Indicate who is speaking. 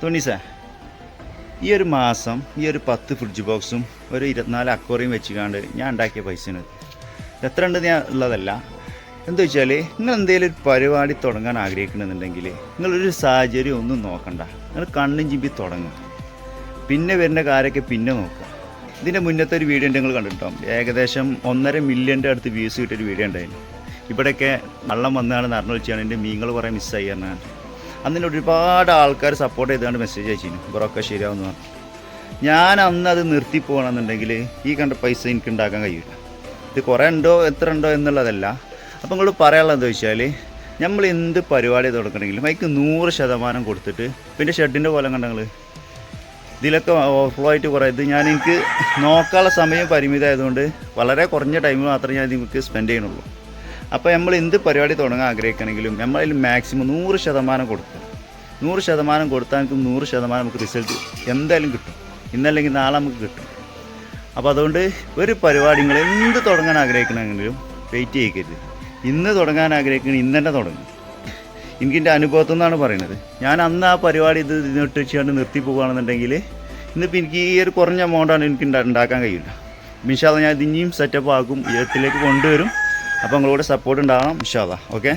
Speaker 1: തുണീസേ ഈ ഒരു മാസം ഈ ഒരു പത്ത് ഫ്രിഡ്ജ് ബോക്സും ഒരു ഇരുപത്തിനാല് അക്വറിയും വെച്ചുകാണ്ട് ഞാൻ ഉണ്ടാക്കിയ പൈസ എത്ര ഉണ്ട് ഞാൻ ഉള്ളതല്ല. എന്താ വെച്ചാൽ നിങ്ങൾ എന്തെങ്കിലും ഒരു പരിപാടി തുടങ്ങാൻ ആഗ്രഹിക്കണമെന്നുണ്ടെങ്കിൽ നിങ്ങളൊരു സാഹചര്യം ഒന്നും നോക്കണ്ട. നിങ്ങൾ കണ്ണും ചിമ്പി തുടങ്ങുക. പിന്നെ വരുന്ന കാര്യമൊക്കെ പിന്നെ നോക്കുക. ഇതിന്റെ മുന്നത്തെ ഒരു വീഡിയോ ഉണ്ട് നിങ്ങൾ കണ്ടിട്ടുണ്ടാവും. ഏകദേശം ഒന്നര മില്യന്റെ അടുത്ത് വ്യൂസ് കിട്ടിയൊരു വീഡിയോ ഉണ്ടായിരുന്നു. ഇവിടെയൊക്കെ വെള്ളം വന്നതാണ് നടന്നു വെച്ചാണ് എന്റെ മീങ്ങൾ കുറേ മിസ്സായി പറഞ്ഞാൽ അന്നിന് ഒരുപാട് ആൾക്കാർ സപ്പോർട്ട് ചെയ്തുകൊണ്ട് മെസ്സേജ് അയച്ചിരുന്നു. ബ്രോക്കെ ശരിയാവുന്ന ഞാൻ അന്ന് അത് നിർത്തി പോകണമെന്നുണ്ടെങ്കിൽ ഈ കണ്ട പൈസ എനിക്ക് ഉണ്ടാക്കാൻ കഴിയില്ല. ഇത് കുറേ ഉണ്ടോ എത്ര ഉണ്ടോ എന്നുള്ളതല്ല. അപ്പം നിങ്ങൾ പറയാനുള്ളത് വെച്ചാൽ നമ്മൾ എന്ത് പരിപാടി തുടങ്ങണമെങ്കിലും അതിക്ക് നൂറ് ശതമാനം കൊടുത്തിട്ട് പിന്നെ ഷെഡിന്റെ പോലെ കണ്ടങ്ങൾ ഇതിലൊക്കെ ഓവർഫ്ലോ ആയിട്ട് കുറേ ഇത് ഞാൻ എനിക്ക് നോക്കാനുള്ള സമയം പരിമിതമായതുകൊണ്ട് വളരെ കുറഞ്ഞ ടൈം മാത്രമേ ഞാൻ നിങ്ങൾക്ക് സ്പെൻഡ് ചെയ്യണുള്ളൂ അപ്പോൾ നമ്മൾ എന്ത് പരിപാടി തുടങ്ങാൻ ആഗ്രഹിക്കണമെങ്കിലും നമ്മളിൽ മാക്സിമം നൂറ് ശതമാനം കൊടുക്കും. നൂറ് ശതമാനം കൊടുത്താൽ നമുക്ക് നൂറ് ശതമാനം നമുക്ക് റിസൾട്ട് എന്തായാലും കിട്ടും. ഇന്നല്ലെങ്കിൽ നാളെ നമുക്ക് കിട്ടും. അപ്പോൾ അതുകൊണ്ട് ഒരു പരിപാടി നിങ്ങൾ എന്ത് തുടങ്ങാൻ ആഗ്രഹിക്കണമെങ്കിലും വെയിറ്റ് ചെയ്യിക്കരുത് ഇന്ന് തുടങ്ങാൻ ആഗ്രഹിക്കണം ഇന്ന് തന്നെ തുടങ്ങും. എനിക്കിന്റെ അനുഭവത്തിൽ നിന്നാണ് പറയുന്നത്. ഞാൻ അന്ന് ആ പരിപാടി ഇത് ഇതിനൊട്ട് വെച്ചുകൊണ്ട് നിർത്തി പോകുകയാണെന്നുണ്ടെങ്കിൽ ഇന്നിപ്പോൾ എനിക്ക് ഈ ഒരു കുറഞ്ഞ എമൗണ്ടാണ് എനിക്ക് ഉണ്ടാ- ഉണ്ടാക്കാൻ കഴിയില്ല. മിഷാദ് ഞാൻ ഇത് ഇനിയും സെറ്റപ്പ് ആക്കും ജീവിതത്തിലേക്ക് കൊണ്ടുവരും. അപ്പോൾ നിങ്ങളോട് സപ്പോർട്ട് ഉണ്ടാവണം മിഷാദ ഓക്കെ